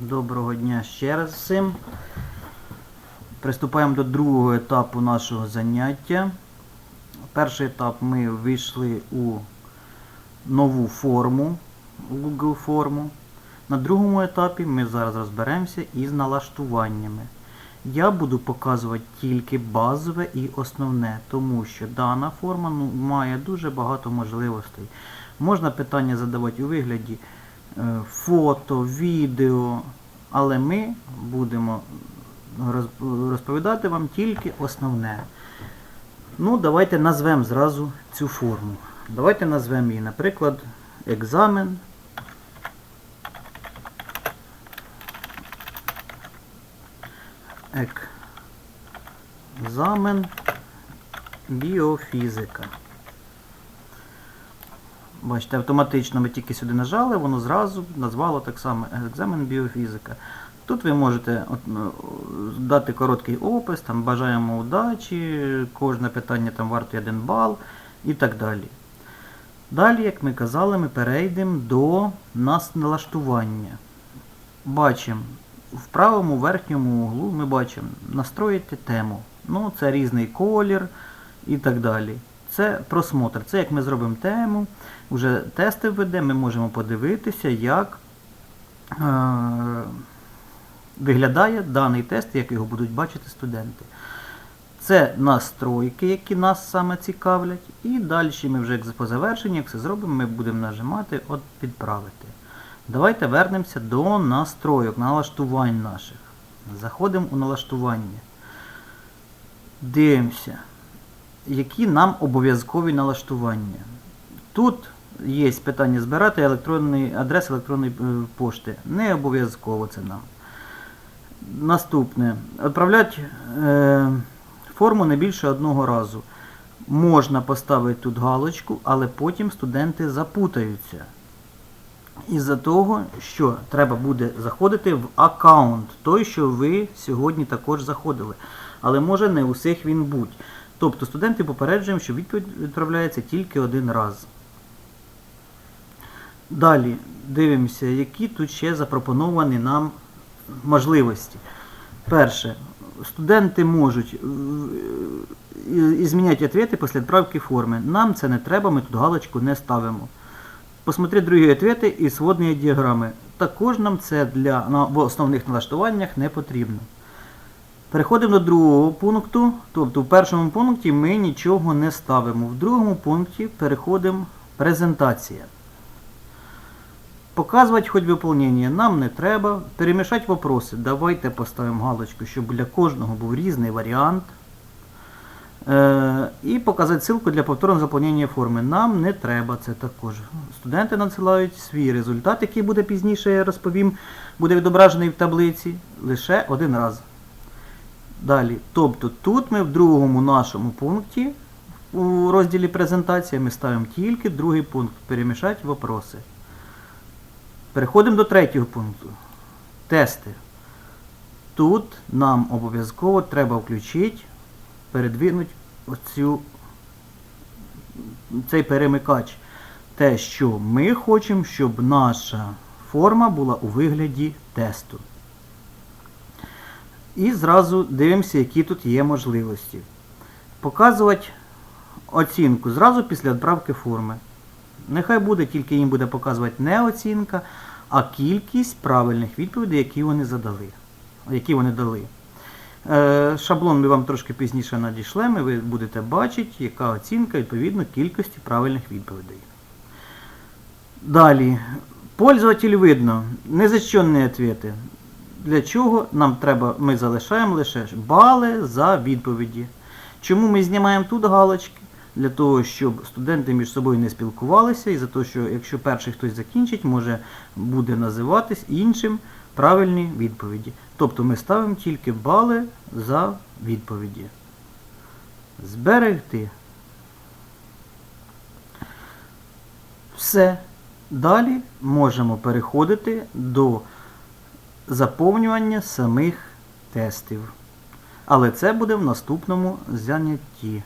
Доброго дня ще раз всім. Приступаємо до другого етапу нашого заняття. Перший етап ми вийшли у нову форму, у Google форму. На другому етапі ми зараз розберемося із налаштуваннями. Я буду показувати тільки базове і основне, тому що дана форма ну, має дуже багато можливостей. Можна питання задавати у вигляді фото, відео, але ми будемо розповідати вам тільки основне. Ну, давайте назвемо зразу цю форму. Давайте назвемо її, наприклад, екзамен. Екзамен біофізика. Бачите, автоматично ми тільки сюди нажали, воно зразу назвало так само екзамен біофізика. Тут ви можете от, ну, дати короткий опис, там бажаємо удачі, кожне питання там вартує 1 бал і так далі. Далі, як ми казали, ми перейдемо до нас налаштування. Бачимо, в правому верхньому углу ми бачимо настроїти тему. Ну, це різний колір і так далі. Це просмотр. Це як ми зробимо тему, вже тести введемо, ми можемо подивитися, як е, виглядає даний тест, як його будуть бачити студенти. Це настройки, які нас саме цікавлять. І далі ми вже по завершенні, як все зробимо, ми будемо нажимати от підправити. Давайте вернемося до настройок, налаштувань наших. Заходимо у налаштування. Дивимося, які нам обов'язкові налаштування. Тут є питання збирати електронний, адрес електронної е, пошти. Не обов'язково це нам. Наступне. Відправляти е, форму не більше одного разу. Можна поставити тут галочку, але потім студенти запутаються. Із-за того, що треба буде заходити в аккаунт, той, що ви сьогодні також заходили. Але може не у всіх він будь. Тобто студенти попереджуємо, що відповідь відправляється тільки один раз. Далі дивимося, які тут ще запропоновані нам можливості. Перше, студенти можуть е, зміняти відповіді після відправки форми. Нам це не треба, ми тут галочку не ставимо. Посмотри другі відповіді і сводні діаграми. Також нам це для, на, в основних налаштуваннях не потрібно. Переходимо до другого пункту. Тобто в першому пункті ми нічого не ставимо. В другому пункті переходимо презентація. Показувати хоч виповнення нам не треба. Перемішати вопроси. Давайте поставимо галочку, щоб для кожного був різний варіант. Е, і показати ссылку для повторного заповнення форми. Нам не треба це також. Студенти надсилають свій результат, який буде пізніше, я розповім, буде відображений в таблиці лише один раз. Далі. Тобто тут ми в другому нашому пункті у розділі презентація ми ставимо тільки другий пункт перемішати вопроси. Переходимо до третього пункту. Тести. Тут нам обов'язково треба включити, передвинути оцю, цей перемикач. Те, що ми хочемо, щоб наша форма була у вигляді тесту. І зразу дивимося, які тут є можливості. Показувати оцінку зразу після відправки форми. Нехай буде, тільки їм буде показувати не оцінка, а кількість правильних відповідей, які вони задали. Які вони дали. Е, Шаблон ми вам трошки пізніше надішлемо, і ви будете бачити, яка оцінка відповідно кількості правильних відповідей. Далі. Пользователь видно. Незачонні відповіді. Для чого нам треба, ми залишаємо лише бали за відповіді. Чому ми знімаємо тут галочки? Для того, щоб студенти між собою не спілкувалися, і за те, що якщо перший хтось закінчить, може буде називатись іншим правильні відповіді. Тобто ми ставимо тільки бали за відповіді. Зберегти. Все. Далі можемо переходити до заповнювання самих тестів. Але це буде в наступному занятті.